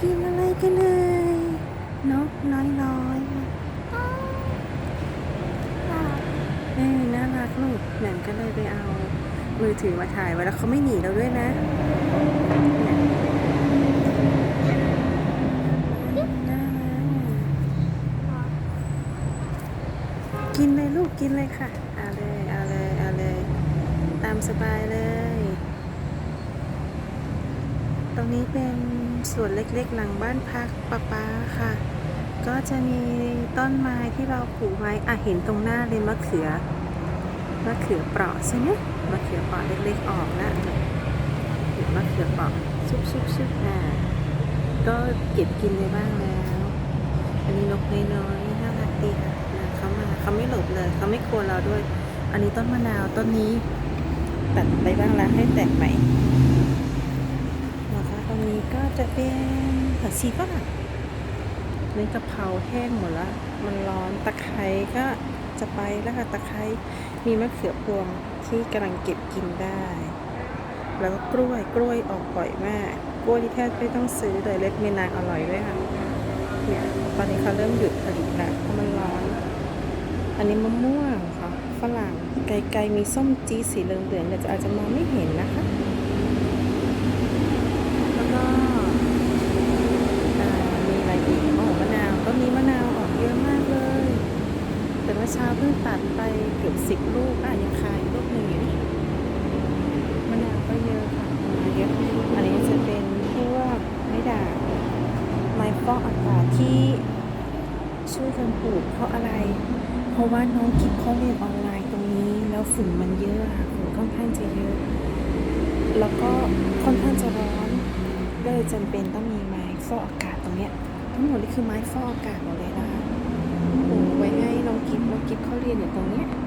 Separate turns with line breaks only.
กินอะไรกันเลยนกน้อยน้อยเอ้ยน่ารักลูกแหม่มก็เลยไปเอา มือถือมาถ่ายไว้แล้วเขาไม่หนีเราด้วยนะน่ารักกินเลยลูกกินเลยค่ะ เอาเลย เอาเลย เอาเลย ตามสบายเลย ตรงนี้เป็นสวนเล็กๆ หลังบ้านพักป้าป้าค่ะ ก็จะมีต้นไม้ที่เราปลูกไว้อะเห็นตรงหน้าเลยมะเขือมะเขือเปราะใช่ไหมมะเขือเปราะเล็กๆออกแล้วเห็นมะเขือเปราะชุบชุบชุบอ่าก็เก็บกินไปบ้างแล้ว อันนี้นกน้อยๆน่ารักดีค่ะเขามาเขาไม่หลบเลยเขาไม่กลัวเราด้วย อันนี้ต้นมะนาวต้นนี้ตัดไปบ้างแล้วให้แตกใหม่ ก็จะเป็นผักชีฝรั่งนี่กะเพราแห้งหมดละ มันร้อนตะไคร้ก็จะไปแล้วค่ะตะไคร้มีมะเขือพวงที่กำลังเก็บกินได้ แล้วก็กล้วยกล้วยออกบ่อยมาก กล้วยที่แทบไม่ต้องซื้อเลยเล็ดเมนางอร่อยด้วยค่ะเนี่ยตอนนี้เขาเริ่มหยุดผลิตแล้วเพราะมันร้อน อันนี้มะม่วงค่ะฝรั่งไกลๆมีส้มจีสีเหลืองๆแต่อาจจะมองไม่เห็นนะคะ แล้วก็อ่ามีอะไรอีกโอ้มะนาวต้นนี้มะนาวออกเยอะมากเลย แต่เมื่อเช้าเพิ่งตัดไปเกือบสิบลูกอะยังคายลูกหนึ่งอยู่นี่มะนาวก็เยอะค่ะมาเยอะอันนี้จะเป็นพวกไม้ด่างไม้ฟอกอากาศที่ช่วยกันปลูกเพราะอะไร เพราะว่าน้องคิดเขาเรียนออนไลน์ตรงนี้ แล้วฝุ่นมันเยอะค่ะฝุ่นค่อนข้างจะเยอะ แล้วก็ค่อนข้างจะร้อนก็เลยจำเป็นต้องมีไม้ฟอกอากาศตรงเนี้ยทั้งหมดนี่คือไม้ฟอกอากาศหมดเลย นะคะปลูกไว้